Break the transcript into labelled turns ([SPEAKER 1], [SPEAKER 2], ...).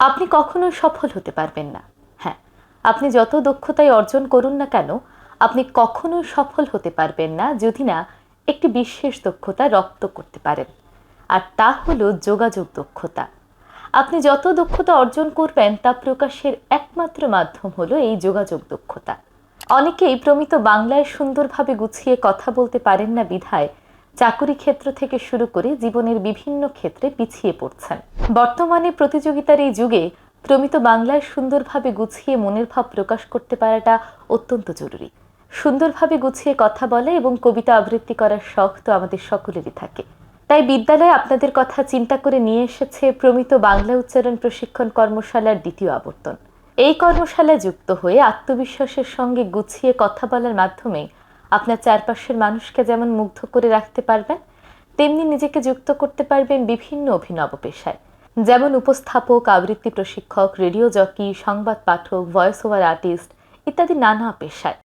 [SPEAKER 1] আপনি কখনোই সফল হতে পারবেন না। হ্যাঁ আপনি যত দক্ষতাই অর্জন করুন না কেন, আপনি কখনোই সফল হতে পারবেন না যদি না একটি বিশেষ দক্ষতা রপ্ত করতে পারেন। আর তা হলো যোগাযোগ দক্ষতা। আপনি যত দক্ষতা অর্জন করবেন, তা প্রকাশের একমাত্র মাধ্যম হলো এই যোগাযোগ দক্ষতা। অনেকেই প্রমিত বাংলায় সুন্দরভাবে গুছিয়ে কথা বলতে পারেন না বিধায় চাকুরি ক্ষেত্র থেকে শুরু করে জীবনের বিভিন্ন ক্ষেত্রে পিছিয়ে পড়ছেন। বর্তমানে প্রতিযোগিতার এই যুগে প্রমিত বাংলায় সুন্দরভাবে গুছিয়ে মনের ভাব প্রকাশ করতে পারাটা অত্যন্ত জরুরি। সুন্দরভাবে গুছিয়ে কথা বলে এবং কবিতা আবৃত্তি করার শখ তো আমাদের সকলেরই থাকে। তাই বিদ্যালয়ে আপনাদের কথা চিন্তা করে নিয়ে এসেছে প্রমিত বাংলা উচ্চারণ প্রশিক্ষণ কর্মশালার দ্বিতীয় আবর্তন। এই কর্মশালায় যুক্ত হয়ে আত্মবিশ্বাসের সঙ্গে গুছিয়ে কথা বলার মাধ্যমে আপনার চারপাশের মানুষকে যেমন মুগ্ধ করে রাখতে পারবেন, তেমনি নিজেকে যুক্ত করতে পারবেন বিভিন্ন অভিনব পেশায়। যেমন উপস্থাপক আবৃত্তি প্রশিক্ষক রেডিও জকি সংবাদ পাঠক ভয়েস ওভার আর্টিস্ট ইত্যাদি নানা পেশায়।